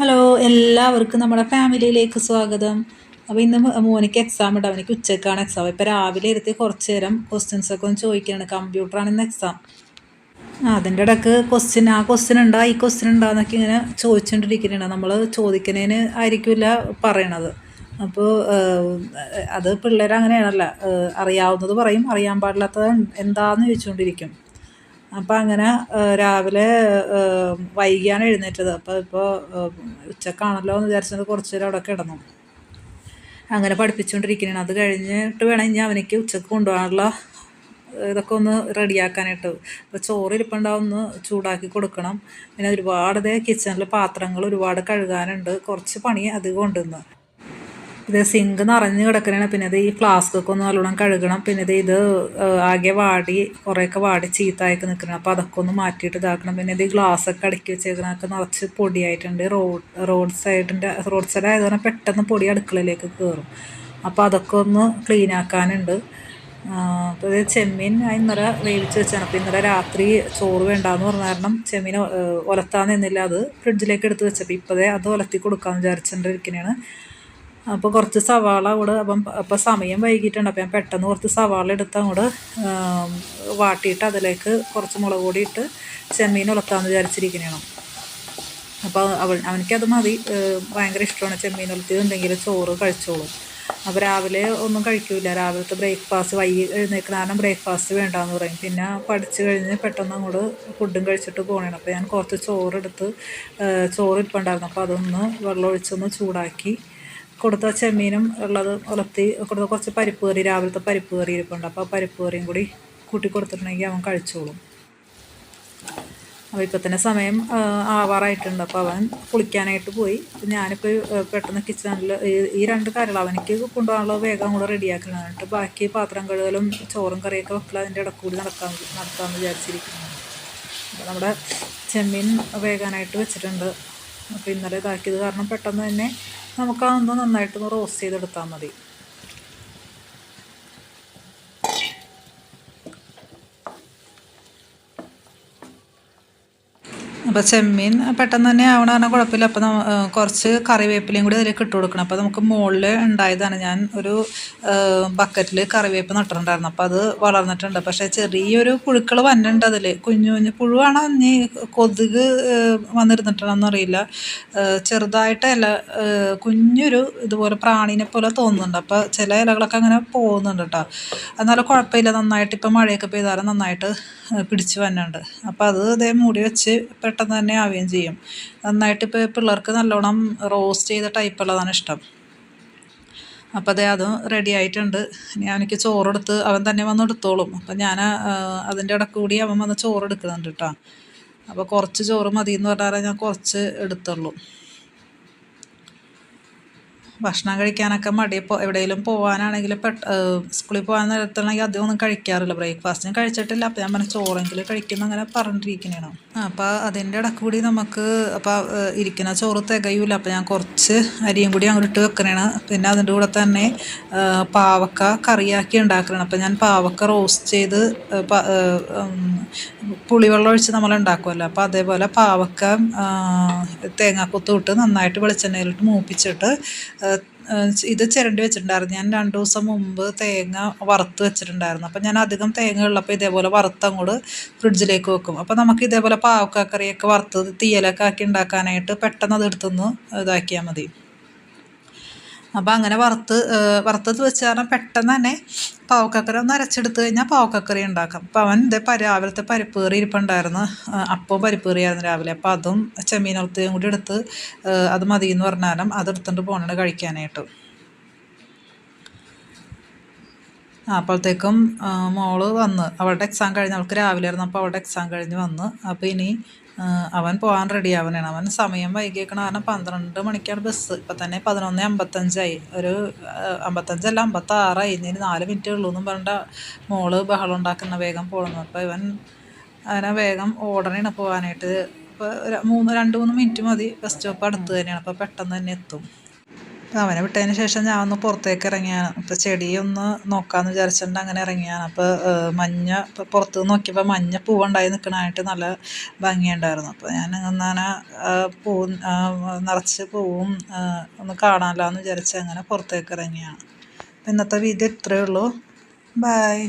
Hello എല്ലാവർക്കും നമ്മുടെ ഫാമിലിയിലേക്ക് സ്വാഗതം. അപ്പോൾ ഇന്ന് മോനിക്ക് എക്സാം ഉണ്ട്. അവനിക്ക് ഉച്ചക്കാണ് എക്സാം ഇപ്പോൾ രാവിലെ ഇരുത്തി കുറച്ച് നേരം ക്വസ്റ്റ്യൻസ് ഒക്കെ ഒന്ന് ചോദിക്കുകയാണ് കമ്പ്യൂട്ടറാണ് ഇന്ന് എക്സാം അതിന്റെ ഇടയ്ക്ക് ക്വസ്റ്റ്യൻ ആ ക്വസ്റ്റ്യൻ ഉണ്ടാ? ഈ ക്വസ്റ്റ്യൻ ഉണ്ടാന്നൊക്കെ ഇങ്ങനെ ചോദിച്ചുകൊണ്ടിരിക്കുന്നുണ്ട് നമ്മൾ ചോദിക്കുന്നതിന് ആയിരിക്കില്ല പറയണത്. അപ്പോൾ അത് പിള്ളേർ അങ്ങനെയാണല്ല അറിയാവുന്നത് പറയും. അറിയാൻ പാടില്ലാത്തത് എന്താന്ന് ചോദിച്ചുകൊണ്ടിരിക്കും അപ്പം അങ്ങനെ രാവിലെ വൈകിയാണ് എഴുന്നേറ്റത്. അപ്പോൾ ഇപ്പോൾ ഉച്ചക്കാണല്ലോ എന്ന് വിചാരിച്ചത് കുറച്ച് നേരം അവിടെ കിടന്നു. അങ്ങനെ പഠിപ്പിച്ചുകൊണ്ടിരിക്കുന്നതാണ് അത് കഴിഞ്ഞിട്ട് വേണം ഇനി അവനിക്ക് ഉച്ചയ്ക്ക് കൊണ്ടുപോകാനുള്ള ഇതൊക്കെ ഒന്ന് റെഡിയാക്കാനായിട്ട്. അപ്പോൾ ചോറ് ഇരിപ്പുണ്ടാവും ഒന്ന് ചൂടാക്കി കൊടുക്കണം. പിന്നെ ഒരുപാട് കിച്ചണിൽ പാത്രങ്ങൾ ഒരുപാട് കഴുകാനുണ്ട്. കുറച്ച് പണി അധികം ഉണ്ടെന്ന് ഇത് സിങ്ക് നിറഞ്ഞ് കിടക്കണതാണ് പിന്നെ ഇത് ഈ ഫ്ലാസ്കൊക്കെ ഒന്ന് നല്ലോണം കഴുകണം. പിന്നെ ഇത് ഇത് ആകെ വാടി കുറേയൊക്കെ വാടി ചീത്തായൊക്കെ നിൽക്കണം അപ്പോൾ അതൊക്കെ ഒന്ന് മാറ്റിയിട്ട് ഇതാക്കണം. പിന്നെ ഇത് ഗ്ലാസ്സൊക്കെ അടുക്കി വെച്ചേക്കണതൊക്കെ നിറച്ച് പൊടിയായിട്ടുണ്ട്. റോഡ് റോഡ് സൈഡിന്റെ റോഡ് സൈഡ് ആയത് കാരണം പെട്ടെന്ന് പൊടി അടുക്കളയിലേക്ക് കയറും അപ്പോൾ അതൊക്കെ ഒന്ന് ക്ലീൻ ആക്കാനുണ്ട്. അപ്പോൾ ഇത് ചെമ്മീൻ ഇന്നലെ വേവിച്ച് വെച്ചാണ്. അപ്പോൾ ഇന്നലെ രാത്രി ചോറ് വേണ്ടാന്ന് പറഞ്ഞ കാരണം ചെമ്മീൻ ഒലത്താൻ നിന്നില്ല. അത് ഫ്രിഡ്ജിലേക്ക് എടുത്ത് വെച്ചപ്പോൾ ഇപ്പോഴേ അത് ഒലത്തി കൊടുക്കാമെന്ന് വിചാരിച്ചിട്ടിരിക്കുന്നതാണ് അപ്പോൾ കുറച്ച് സവാള കൂടെ അപ്പം അപ്പോൾ സമയം വൈകിട്ടുണ്ട്. അപ്പം ഞാൻ പെട്ടെന്ന് കുറച്ച് സവാള എടുത്ത് അങ്ങോട്ട് വാട്ടിയിട്ട് അതിലേക്ക് കുറച്ച് മുളക് പൊടി ഇട്ട് ചെമ്മീൻ ഉലത്താന്ന് വിചാരിച്ചിരിക്കുന്നതാണ് അപ്പോൾ അവൾ അവനിക്കത് മതി. ഭയങ്കര ഇഷ്ടമാണ് ചെമ്മീൻ ഉലത്തിയതുണ്ടെങ്കിൽ ചോറ് കഴിച്ചോളും. അപ്പോൾ രാവിലെ ഒന്നും കഴിക്കൂല. രാവിലത്തെ ബ്രേക്ക്ഫാസ്റ്റ് വൈകി എഴുന്നേൽക്കുന്ന കാരണം ബ്രേക്ക്ഫാസ്റ്റ് വേണ്ടാന്ന് പറയും. പിന്നെ പഠിച്ചു കഴിഞ്ഞ് പെട്ടെന്ന് അങ്ങോട്ട് ഫുഡും കഴിച്ചിട്ട് പോകണം അപ്പോൾ ഞാൻ കുറച്ച് ചോറെടുത്ത് ചോറ് ഇരിപ്പുണ്ടായിരുന്നു. അപ്പോൾ അതൊന്ന് വെള്ളമൊഴിച്ചൊന്ന് ചൂടാക്കി കൊടുത്ത ചെമ്മീനും ഉള്ളത് ഉലത്തി കൊടുത്ത കുറച്ച് പരിപ്പ് കറി രാവിലത്തെ പരിപ്പ് കറി ഇരിപ്പുണ്ട്. അപ്പോൾ പരിപ്പ് കറിയും കൂടി കൂട്ടി കൊടുത്തിട്ടുണ്ടെങ്കിൽ അവൻ കഴിച്ചോളും. അപ്പോൾ ഇപ്പം തന്നെ സമയം ആവാറായിട്ടുണ്ട്. അപ്പോൾ അവൻ കുളിക്കാനായിട്ട് പോയി. ഞാനിപ്പോൾ പെട്ടെന്ന് കിച്ചണിൽ ഈ രണ്ട് കാര്യങ്ങൾ അവനിക്ക് കൊണ്ടുപോകാനുള്ള വേഗം കൂടെ റെഡിയാക്കണം. എന്നിട്ട് ബാക്കി പാത്രം കഴുകലും ചോറും കറിയൊക്കെ വെക്കലും അതിന്റെ ഇടക്കൂടി നടക്കാൻ നടത്താമെന്ന് വിചാരിച്ചിരിക്കുന്നു. അപ്പോൾ നമ്മുടെ ചെമ്മീൻ വേകാനായിട്ട് വെച്ചിട്ടുണ്ട്. അപ്പോൾ ഇന്നലെ ഇതാക്കിയത് കാരണം പെട്ടെന്ന് തന്നെ നമുക്ക് അതൊന്ന് നന്നായിട്ടൊന്ന് റോസ്റ്റ് ചെയ്തെടുത്താൽ മതി. അപ്പോൾ ചെമ്മീൻ പെട്ടെന്ന് തന്നെ ആവണ കാരണം കുഴപ്പമില്ല അപ്പോൾ കുറച്ച് കറിവേപ്പിലയും കൂടി അതിലേക്ക് ഇട്ട് കൊടുക്കണം. അപ്പോൾ നമുക്ക് മുകളിൽ ഉണ്ടായതാണ് ഞാൻ ഒരു ബക്കറ്റിൽ കറിവേപ്പ് നട്ടിട്ടുണ്ടായിരുന്നു. അപ്പോൾ അത് വളർന്നിട്ടുണ്ട്. പക്ഷേ ചെറിയൊരു പുഴുക്കൾ വന്നിട്ടുണ്ട് അതിൽ കുഞ്ഞു കുഞ്ഞു പുഴുവാണോ ഇനി കൊതുക് ഏഹ് വന്നിരുന്നിട്ടാണെന്ന് അറിയില്ല. ചെറുതായിട്ട് ഇല കുഞ്ഞൊരു ഇതുപോലെ പ്രാണീനെ പോലെ തോന്നുന്നുണ്ട്. അപ്പോൾ ചില ഇലകളൊക്കെ അങ്ങനെ പോകുന്നുണ്ട് കേട്ടോ എന്നാലും കുഴപ്പമില്ല. നന്നായിട്ട് ഇപ്പം മഴയൊക്കെ പെയ്താലും നന്നായിട്ട് പിടിച്ചു വന്നുണ്ട് അപ്പോൾ അത് ഇതേ മൂടി വെച്ച് പെട്ടെന്ന് തന്നെ ആവുകയും ചെയ്യും. നന്നായിട്ട് ഇപ്പോൾ പിള്ളേർക്ക് നല്ലോണം റോസ്റ്റ് ചെയ്ത ടൈപ്പുള്ളതാണ് ഇഷ്ടം. അപ്പോൾ അതേ അതും റെഡി ആയിട്ടുണ്ട്. ഞാൻ എനിക്ക് ചോറെടുത്ത് അവൻ തന്നെ വന്ന് എടുത്തോളും. അപ്പം ഞാൻ അതിന്റെ ഇടയ്ക്ക് കൂടി അവൻ വന്ന് ചോറ് എടുക്കുന്നുണ്ട് കേട്ടോ അപ്പോൾ കുറച്ച് ചോറ് മതി എന്ന് പറഞ്ഞാൽ ഞാൻ കുറച്ച് എടുത്തുള്ളൂ. ഭക്ഷണം കഴിക്കാനൊക്കെ മടി. ഇപ്പോൾ എവിടെയെങ്കിലും പോകാനാണെങ്കിൽ പെട്ട സ്കൂളിൽ പോകാൻ നേരത്താണെങ്കിൽ അധികം ഒന്നും കഴിക്കാറില്ല. ബ്രേക്ക്ഫാസ്റ്റിന് കഴിച്ചിട്ടില്ല. അപ്പോൾ ഞാൻ പറഞ്ഞു ചോറെങ്കിലും കഴിക്കുന്നു അങ്ങനെ പറഞ്ഞിട്ടിരിക്കണേണ് അപ്പോൾ അതിന്റെ ഇടയ്ക്ക് കൂടി നമുക്ക് അപ്പോൾ ഇരിക്കുന്ന ചോറ് തികയൂല. അപ്പോൾ ഞാൻ കുറച്ച് അരിയും കൂടി അങ്ങോട്ട് ഇട്ട് വെക്കണേണ്. പിന്നെ അതിന്റെ കൂടെ തന്നെ പാവക്ക കറിയാക്കി ഉണ്ടാക്കണം അപ്പോൾ ഞാൻ പാവക്ക റോസ്റ്റ് ചെയ്ത് പുളിവെള്ളം ഒഴിച്ച് നമ്മൾ ഉണ്ടാക്കുമല്ലോ അപ്പോൾ അതേപോലെ പാവക്ക ആ, തേങ്ങാക്കൊത്തും നന്നായിട്ട് വെളിച്ചെണ്ണയിലിട്ട് മൂപ്പിച്ചിട്ട് ഇത് ചിരണ്ടി വെച്ചിട്ടുണ്ടായിരുന്നു. ഞാൻ രണ്ട് ദിവസം മുമ്പ് തേങ്ങ വറുത്ത് വെച്ചിട്ടുണ്ടായിരുന്നു. അപ്പോൾ ഞാൻ അധികം തേങ്ങ ഉള്ളപ്പോൾ ഇതേപോലെ വറുത്ത് അങ്ങോട്ട് ഫ്രിഡ്ജിലേക്ക് വെക്കും. അപ്പോൾ നമുക്ക് ഇതേപോലെ പാവക്കാക്കറിയൊക്കെ വറുത്ത് തീയലൊക്കെ ആക്കി ഉണ്ടാക്കാനായിട്ട് പെട്ടെന്ന് അത് എടുത്തൊന്ന് ഇതാക്കിയാൽ മതി. അപ്പോൾ അങ്ങനെ വറുത്ത് വറുത്തത് വെച്ച് കാരണം പെട്ടെന്ന് തന്നെ പാവക്കക്കറി ഒന്ന് അരച്ചെടുത്ത് കഴിഞ്ഞാൽ പാവക്കക്കറി ഉണ്ടാക്കാം. അപ്പോൾ അവൻ ഇതേ രാവിലത്തെ പരിപ്പ് കറി ഇരിപ്പുണ്ടായിരുന്നു. അപ്പോൾ പരിപ്പ് കറിയായിരുന്നു രാവിലെ. അപ്പോൾ അതും ചെമ്മീനൊലത്തയും കൂടി എടുത്ത് അത് മതി എന്ന് പറഞ്ഞാലും അതെടുത്തുകൊണ്ട് പോകണത് കഴിക്കാനായിട്ട്. അപ്പോഴത്തേക്കും മോൾ വന്ന്. അവളുടെ എക്സാം കഴിഞ്ഞ് അവൾക്ക് രാവിലെ ആയിരുന്നു. അപ്പോൾ അവളുടെ എക്സാം കഴിഞ്ഞ് വന്ന്. അപ്പോൾ ഇനി അവൻ പോകാൻ റെഡി ആവണേണ് അവൻ സമയം വൈകിയേക്കണ. കാരണം പന്ത്രണ്ട് മണിക്കാണ് ബസ് ഇപ്പം തന്നെ പതിനൊന്ന് അമ്പത്തഞ്ചായി. ഒരു അമ്പത്തഞ്ചല്ല അമ്പത്തഞ്ചല്ല അമ്പത്താറായി. ഇനി നാല് മിനിറ്റേ ഉള്ളൂ എന്നും പറഞ്ഞിട്ട് മോൾ ബഹളം ഉണ്ടാക്കുന്ന വേഗം പോകണം അപ്പോൾ ഇവൻ അങ്ങനെ വേഗം ഓടണേണ് പോകാനായിട്ട് ഇപ്പോൾ മൂന്ന് രണ്ട് മൂന്ന് മിനിറ്റ് മതി. ബസ് സ്റ്റോപ്പ് അടുത്ത് തന്നെയാണ്. അപ്പോൾ പെട്ടെന്ന് തന്നെ എത്തും. അവനെ വിട്ടതിന് ശേഷം ഞാൻ ഒന്ന് പുറത്തേക്ക് ഇറങ്ങിയാണ്. അപ്പോൾ ചെടി ഒന്ന് നോക്കാമെന്ന് വിചാരിച്ചിട്ടുണ്ട്. അങ്ങനെ ഇറങ്ങിയാണ്. അപ്പോൾ മഞ്ഞ പുറത്ത് നോക്കിയപ്പോൾ മഞ്ഞ പൂവുണ്ടായി നിൽക്കണതായിട്ട് നല്ല ഭംഗിയുണ്ടായിരുന്നു. അപ്പോൾ ഞാൻ അങ്ങനെ പൂ നിറച്ച് പൂവും ഒന്ന് കാണാമല്ലോ എന്ന് വിചാരിച്ച് അങ്ങനെ പുറത്തേക്ക് ഇറങ്ങിയാണ്. അപ്പോൾ ഇന്നത്തെ വീഡിയോ ഇത്രയേ ഉള്ളൂ. ബായ്